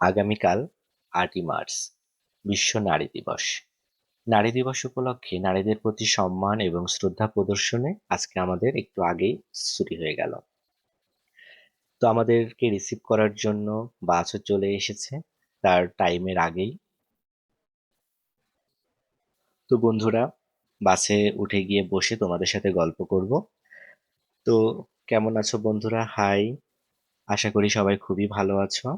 আগামীকাল আটই মার্চ, বিশ্ব নারী দিবস। নারী দিবস উপলক্ষে নারীদের প্রতি সম্মান এবং শ্রদ্ধা প্রদর্শনে আজকে আমাদের একটু আগেই ছুটি হয়ে গেল। তো আমাদেরকে রিসিভ করার জন্য বাসও চলে এসেছে, তার টাইমের আগেই। তো বন্ধুরা বাসে উঠে গিয়ে বসে তোমাদের সাথে গল্প করব। তো কেমন আছো বন্ধুরা? হাই আশা করি সবাই খুবই ভালো আছো।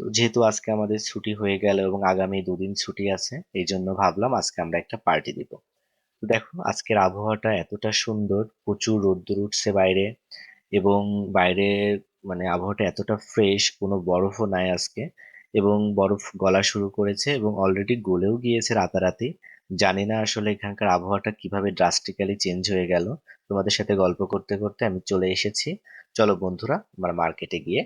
তো যেহেতু আজকে আমাদের ছুটি হয়ে গেল এবং আগামী দুদিন ছুটি আছে, এই জন্য ভাবলাম আজকে আমরা একটা পার্টি দিব। তো দেখো, আজকের আবহাওয়াটা এতটা সুন্দর, প্রচুর রোদ্দুর উঠছে বাইরে এবং বাইরে মানে আবহাওয়াটা এতটা ফ্রেশ কোনো বরফও নাই আজকে এবং বরফ গলা শুরু করেছে এবং অলরেডি গলেও গিয়েছে রাতারাতি। জানি না আসলে এখানকার আবহাওয়াটা কীভাবে ড্রাস্টিক্যালি চেঞ্জ হয়ে গেল। তোমাদের সাথে গল্প করতে করতে আমি চলে এসেছি। চলো বন্ধুরা, আমরা মার্কেটে গিয়ে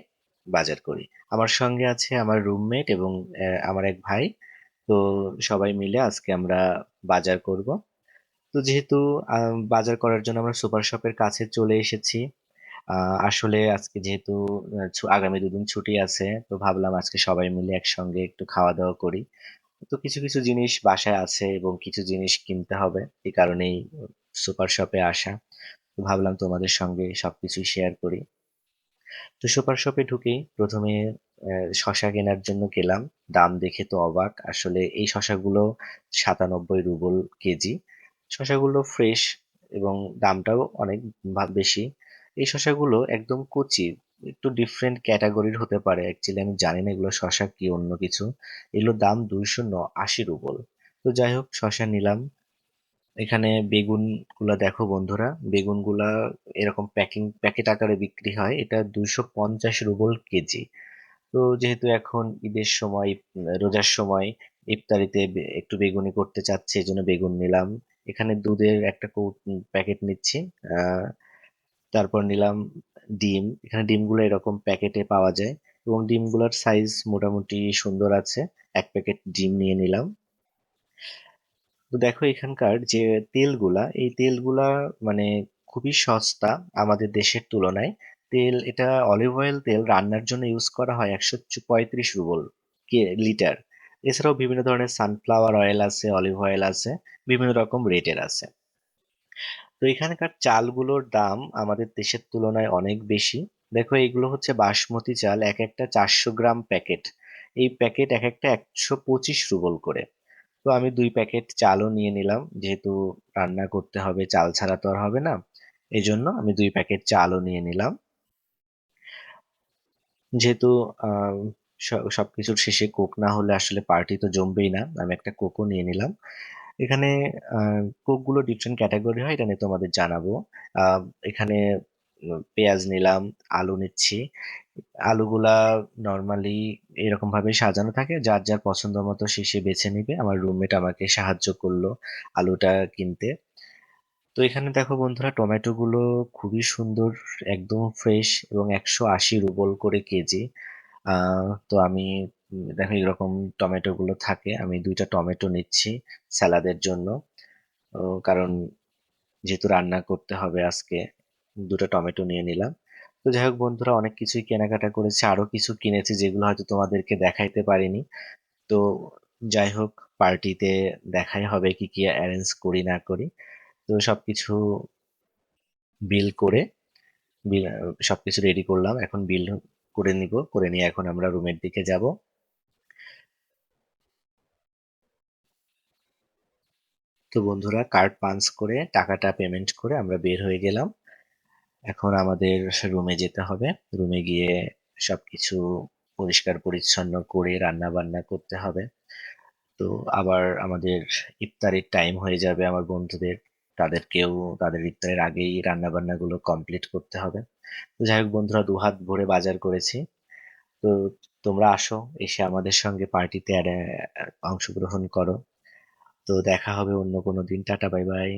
বাজার করি। আমার সঙ্গে আছে আমার রুমমেট এবং আমার এক ভাই। তো সবাই মিলে আজকে আমরা বাজার করব। তো যেহেতু বাজার করার জন্য আমরা সুপার শপের কাছে চলে এসেছি। আসলে আজকে যেহেতু আগামী দুদিন ছুটি আছে, তো ভাবলাম আজকে সবাই মিলে একসঙ্গে একটু খাওয়া দাওয়া করি। তো কিছু কিছু জিনিস বাসায় আছে এবং কিছু জিনিস কিনতে হবে এই কারণেই সুপার শপে আসা। তো ভাবলাম তোমাদের সঙ্গে সবকিছু শেয়ার করি। তো সুপার শপে ঢুকেই প্রথমে শশা কেনার জন্য গেলাম। দাম দেখে তো অবাক। আসলে এই শশাগুলো সাতানব্বই রুবল কেজি। শশাগুলো ফ্রেশ এবং দামটাও অনেক বেশি। এই শশাগুলো একদম কচি, একটু ডিফারেন্ট ক্যাটাগরির হতে পারে। অ্যাকচুয়ালি আমি জানি না এগুলো শশা কি অন্য কিছু। এগুলোর দাম দুইশো ন আশি রুবল। তো যাই হোক, শশা নিলাম। এখানে বেগুনগুলা দেখো বন্ধুরা, বেগুনগুলা এরকম প্যাকিং, প্যাকেট আকারে বিক্রি হয়। এটা দুইশো পঞ্চাশ রুবল কেজি। তো যেহেতু এখন ঈদের সময়, রোজার সময়, ইফতারিতে একটু বেগুনি করতে চাচ্ছে এই জন্য বেগুন নিলাম। এখানে দুধের একটা প্যাকেট নিচ্ছি। তারপর নিলাম ডিম। এখানে ডিমগুলো এরকম প্যাকেটে পাওয়া যায়। এবং ডিমগুলোর সাইজ মোটামুটি সুন্দর আছে। এক প্যাকেট ডিম নিয়ে নিলাম। তো দেখো এখানকার যে তেলগুলা, এই তেলগুলা মানে খুবই সস্তা আমাদের দেশের তুলনায়। তেল, এটা অলিভ অয়েল তেল রান্নার জন্য ইউজ করা হয় একশো পঁয়ত্রিশ রুবল কে লিটার এছাড়াও বিভিন্ন ধরনের সানফ্লাওয়ার অয়েল আছে অলিভ অয়েল আছে, বিভিন্ন রকম রেটের আছে। তো এখানকার চালগুলোর দাম আমাদের দেশের তুলনায় অনেক বেশি। দেখো এগুলো হচ্ছে বাসমতি চাল, এক একটা চারশো গ্রাম প্যাকেট এই প্যাকেট এক একটা একশো পঁচিশ রুবল করে। তো আমি দুই প্যাকেট চালও নিয়ে নিলাম। যেহেতু রান্না করতে হবে, চাল ছাড়া তো আর হবে না। এই জন্য আমি দুই প্যাকেট চালও নিয়ে নিলাম। যেহেতু সবকিছুর শেষে কোক না হলে আসলে পার্টি তো জমবেই না, আমি একটা কোকও নিয়ে নিলাম। এখানে কোকগুলো ডিফারেন্ট ক্যাটাগরি হয়, এটা নিয়ে তোমাদের জানাব। এখানে পেঁয়াজ নিলাম, আলু নিচ্ছি। আলুগুলা নর্মালি এরকম ভাবে সাজানো থাকে, যার যার পছন্দ মতো সে সে বেছে নিবে। আমার রুমমেট আমাকে সাহায্য করল আলুটা কিনতে। তো এখানে দেখো বন্ধুরা টমেটো গুলো খুবই সুন্দর, একদম ফ্রেশ এবং একশো আশি রুবল করে কেজি। তো আমি, দেখো এরকম টমেটো গুলো থাকে, আমি দুইটা টমেটো নিচ্ছি স্যালাদের জন্য। কারণ যেহেতু রান্না করতে হবে আজকে, দুটো টমেটো নিয়ে নিলাম। তো যাই হোক বন্ধুরা, অনেক কিছুই কেনাকাটা করেছি, আরও কিছু কিনেছি যেগুলো হয়তো তোমাদেরকে দেখাইতে পারিনি। তো যাই হোক, পার্টিতে দেখাই হবে কি কি অ্যারেঞ্জ করি না করি। তো সবকিছু বিল করে বিল সবকিছু রেডি করলাম, এখন বিল করে নিব, করে নিয়ে এখন আমরা রুমের দিকে যাব। তো বন্ধুরা কার্ড পাঞ্চ করে, টাকাটা পেমেন্ট করে আমরা বের হয়ে গেলাম। এখন আমাদের রুমে যেতে হবে। রুমে গিয়ে সবকিছু পরিষ্কার, পরিচ্ছন্ন করে রান্না বান্না করতে হবে। তো আবার আমাদের ইফতারের টাইম হয়ে যাবে আমার বন্ধুদের। তাদেরকেও, তাদের ইফতারের আগেই রান্না বান্নাগুলো কমপ্লিট করতে হবে। তো যাই হোক বন্ধুরা, দুহাত ভরে বাজার করেছি। তো তোমরা আসো, এসে আমাদের সঙ্গে পার্টিতে অংশগ্রহণ করো। তো দেখা হবে অন্য কোনো দিন। Tata bye bye